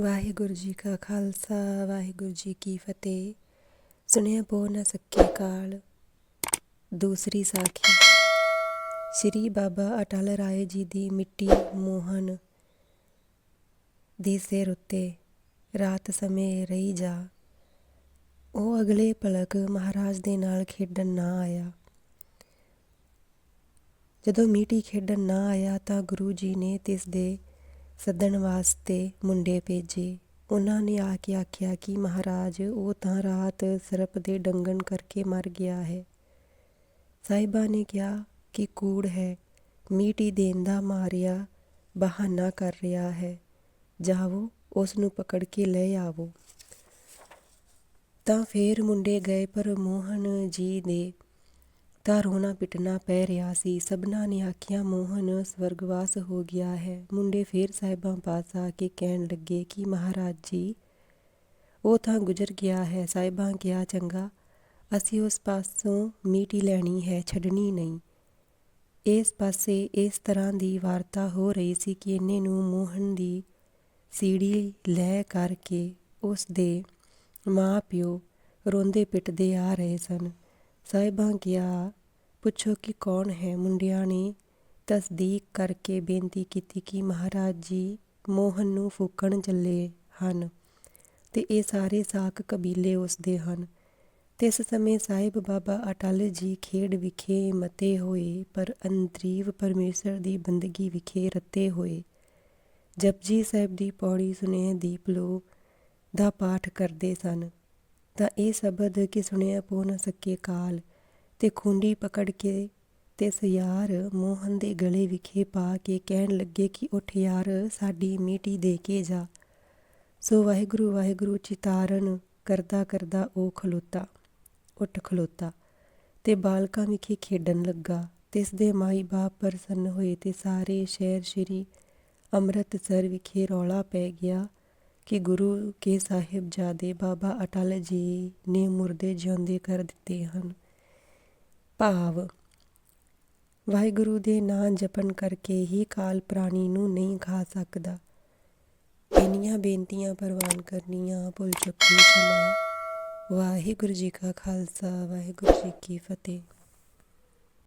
ਵਾਹਿਗੁਰੂ ਜੀ ਕਾ ਖਾਲਸਾ, ਵਾਹਿਗੁਰੂ ਜੀ ਕੀ ਫਤਿਹ। ਸੁਣਿਆ ਪੋ ਨਾ ਸੱਕੇ ਕਾਲ। ਦੂਸਰੀ ਸਾਖੀ। ਸ੍ਰੀ ਬਾਬਾ ਅਟਲ ਰਾਏ ਜੀ ਦੀ ਮਿੱਟੀ ਮੋਹਨ ਦੀ ਸਿਰ ਉੱਤੇ ਰਾਤ ਸਮੇਂ ਰਹੀ ਜਾ। ਉਹ ਅਗਲੇ ਪਲਕ ਮਹਾਰਾਜ ਦੇ ਨਾਲ ਖੇਡਣ ਨਾ ਆਇਆ। ਜਦੋਂ ਮੀਟੀ ਖੇਡਣ ਨਾ ਆਇਆ ਤਾਂ ਗੁਰੂ ਜੀ ਨੇ ਤਿਸ ਦੇ ਸੱਦਣ ਵਾਸਤੇ ਮੁੰਡੇ ਭੇਜੇ। ਉਹਨਾਂ ਨੇ ਆ ਕੇ ਆਖਿਆ ਕਿ ਮਹਾਰਾਜ, ਉਹ ਤਾਂ ਰਾਤ ਸਰਪ ਦੇ ਡੰਗਣ ਕਰਕੇ ਮਰ ਗਿਆ ਹੈ। ਸਾਹਿਬਾ ਨੇ ਕਿਹਾ ਕਿ ਕੂੜ ਹੈ, ਮੀਟੀ ਦੇਣ ਦਾ ਮਾਰਿਆ, ਬਹਾਨਾ ਕਰ ਰਿਹਾ ਹੈ। ਜਾਵੋ ਉਸ ਨੂੰ ਪਕੜ ਕੇ ਲੈ ਆਵੋ। ਤਾਂ ਫੇਰ ਮੁੰਡੇ ਗਏ ਪਰ ਮੋਹਨ ਜੀ ਦੇ ਤਾਂ ਰੋਣਾ ਪਿੱਟਣਾ ਪੈ ਰਿਹਾ ਸੀ, ਸਭਨਾਂ ਨੇ ਆਖਿਆ, ਮੋਹਨ, ਸਵਰਗਵਾਸ ਹੋ ਗਿਆ ਹੈ। ਮੁੰਡੇ ਫੇਰ ਸਾਹਿਬਾਂ ਪਾਸ ਆ ਕੇ ਕਹਿਣ ਲੱਗੇ, ਕਿ ਮਹਾਰਾਜ ਜੀ, ਉਹ ਤਾਂ ਗੁਜ਼ਰ ਗਿਆ ਹੈ। ਸਾਹਿਬਾਂ ਕਿਹਾ, ਚੰਗਾ, ਅਸੀਂ ਉਸ ਪਾਸੋਂ ਮੀਟੀ ਲੈਣੀ ਹੈ, ਛੱਡਣੀ ਨਹੀਂ। ਇਸ ਪਾਸੇ ਇਸ ਤਰ੍ਹਾਂ ਦੀ ਵਾਰਤਾ ਹੋ ਰਹੀ ਸੀ ਕਿ ਇਹਨੇ ਨੂੰ ਮੋਹਨ ਦੀ ਸੀੜੀ ਲੈ ਕਰਕੇ ਉਸ ਦੇ ਮਾਂ ਪਿਓ ਰੋਂਦੇ ਪਿੱਟਦੇ ਆ ਰਹੇ ਸਨ। ਸਾਹਿਬਾਂ ਕਿਹਾ ਪੁੱਛੋ ਕਿ ਕੌਣ ਹੈ ਮੁੰਡਿਆਂ ਨੇ ਤਸਦੀਕ ਕਰਕੇ ਬੇਨਤੀ ਕੀਤੀ ਕਿ ਮਹਾਰਾਜ ਜੀ ਮੋਹਨ ਨੂੰ ਫੂਕਣ ਚੱਲੇ ਹਨ ਤੇ ਇਹ ਸਾਰੇ ਸਾਕ ਕਬੀਲੇ ਉਸ ਦੇ ਹਨ। ਤੇ ਇਸ ਸਮੇਂ ਸਾਹਿਬ ਬਾਬਾ ਅਟਲ ਜੀ ਖੇਡ ਵਿਖੇ ਮਤੇ ਹੋਏ, ਪਰ ਅੰਤਰੀਵ ਪਰਮੇਸ਼ਰ ਦੀ ਬੰਦਗੀ ਵਿਖੇ ਰੱਤੇ ਹੋਏ। ਜਪਜੀ ਸਾਹਿਬ ਦੀ ਪੌੜੀ ਸੁਨੇ ਦੀਪ ਲੋ ਦਾ ਪਾਠ ਕਰਦੇ ਸਨ। ਤਾਂ ਇਹ ਸ਼ਬਦ ਕਿ ਸੁਣਿਆ ਪੋ ਨਾ ਸਕੇ ਕਾਲ ਤੇ ਖੂੰਡੀ ਪਕੜ ਕੇ ਤੇ ਸਿਆਰ ਮੋਹਨ ਦੇ ਗਲੇ ਵਿਖੇ ਪਾ ਕੇ ਕਹਿਣ ਲੱਗੇ ਕਿ ਉੱਠ ਯਾਰ, ਸਾਡੀ ਮੀਟੀ ਦੇ ਕੇ ਜਾ। ਸੋ ਵਾਹਿਗੁਰੂ ਵਾਹਿਗੁਰੂ ਚਿਤਾਰਨ ਕਰਦਾ ਕਰਦਾ ਉਹ ਖਲੋਤਾ, ਉੱਠ ਖਲੋਤਾ ਤੇ ਬਾਲਕਾਂ ਵਿਖੇ ਖੇਡਣ ਲੱਗਾ। ਤੇ ਇਸ ਦੇ ਮਾਈ ਬਾਪ ਪ੍ਰਸੰਨ ਹੋਏ ਤੇ ਸਾਰੇ ਸ਼ਹਿਰ ਸ਼੍ਰੀ ਅੰਮ੍ਰਿਤਸਰ ਵਿਖੇ ਰੌਲਾ ਪੈ ਗਿਆ ਕਿ ਗੁਰੂ ਕੇ ਸਾਹਿਬਜ਼ਾਦੇ ਬਾਬਾ ਅਟਲ ਜੀ ਨੇ ਮੁਰਦੇ ਜਿਉਂਦੇ ਕਰ ਦਿੱਤੇ ਹਨ। ਭਾਵ। ਵਾਹਿਗੁਰੂ ਦੇ ਨਾਂ ਜਪਣ ਕਰਕੇ ਹੀ ਕਾਲ ਪ੍ਰਾਣੀ ਨੂੰ ਨਹੀਂ ਖਾ ਸਕਦਾ। ਇੰਨੀਆਂ ਬੇਨਤੀਆਂ ਪ੍ਰਵਾਨ ਕਰਨੀਆਂ, ਭੁੱਲ ਚੁੱਕੀ, ਜਮਾ। ਵਾਹਿਗੁਰੂ ਜੀ ਕਾ ਖਾਲਸਾ, ਵਾਹਿਗੁਰੂ ਜੀ ਕੀ ਫਤਿਹ।